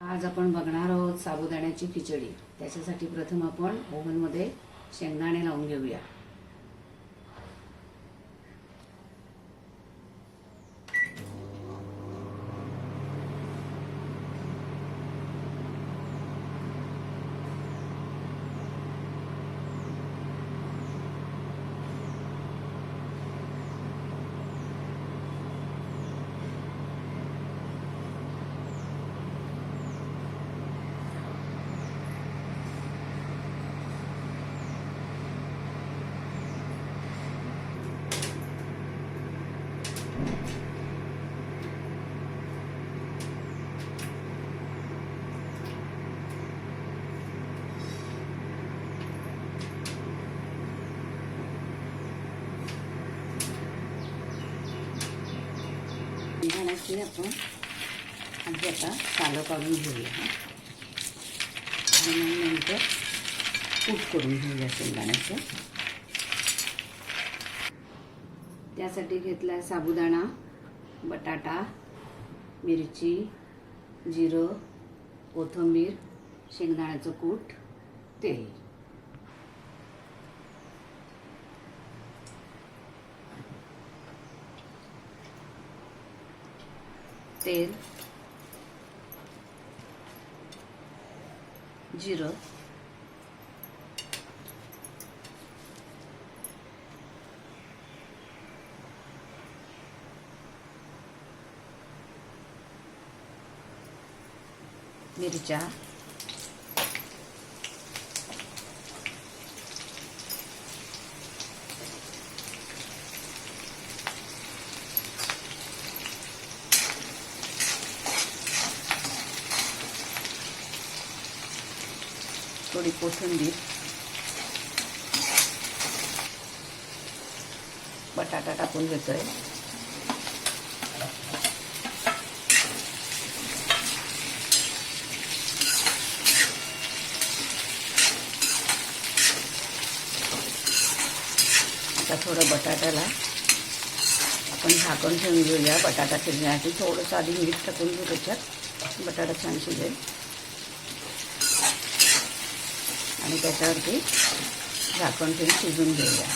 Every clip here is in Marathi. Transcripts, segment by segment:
आज आपण बघणार आहोत साबुदाण्याची खिचडी. त्याच्यासाठी प्रथम आपण ओव्हनमध्ये शेंगदाणे लावून घेऊया. शेंगदाण्याची आपण. आधी आता सालं काढून घेऊया. आणि नंतर कूट करून घेऊया शेंगदाण्याचं. त्यासाठी घेतला साबुदाणा बटाटा मिरची जिरं कोथिंबीर शेंगदाण्याचं कूट तेल. तेल जिरं मिरच्या थोडी कोथिंबीर बटाटा टाकून घेतोय. आता थोडं बटाट्याला आपण झाकण ठेवून घेऊया. बटाटा शिजण्यासाठी थोडंसं आधी मीठ टाकून घेऊ त्याच्यात. बटाटा छान शिजेल. आणि त्याच्यावरती झाकण ठेवून शिजून घेऊया.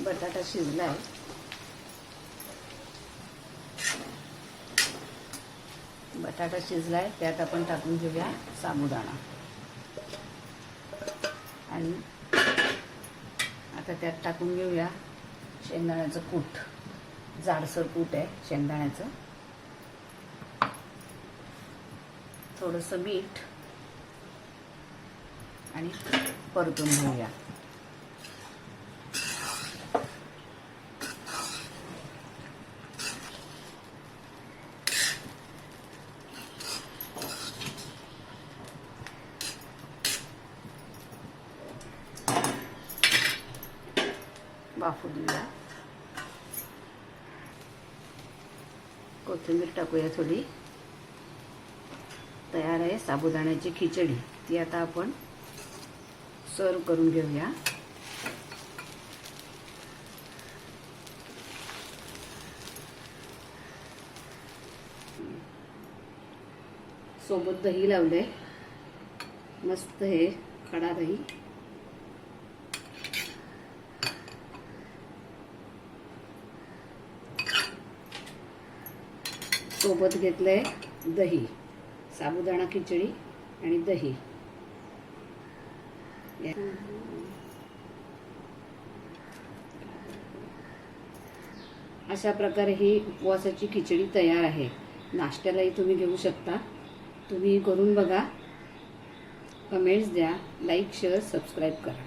बटाटा शिजलाय. बटाटा शिजलाय त्यात आपण टाकून घेऊया साबुदाणा. आणि आता त्यात टाकून घेऊया शेंगदाण्याचं कूट. जाडसर कूट आहे शेंगदाण्याचं. थोडंसं मीठ आणि परतून घेऊया. वाफू देऊया कोथिंबीर टाकूया थोडी. तयार आहे साबुदाण्याची खिचडी. ती आता आपण सर्व करून घेऊया. सोबत दही लावले मस्त हे खडा दही. सोबत घेतलंय दही साबुदाणा खिचडी आणि दही. अशा प्रकारे ही उपवासाची खिचडी तयार आहे. नाश्त्यालाही तुम्ही घेऊ शकता. तुम्ही करून बघा. कमेंट्स द्या लाईक शेअर सबस्क्राईब करा.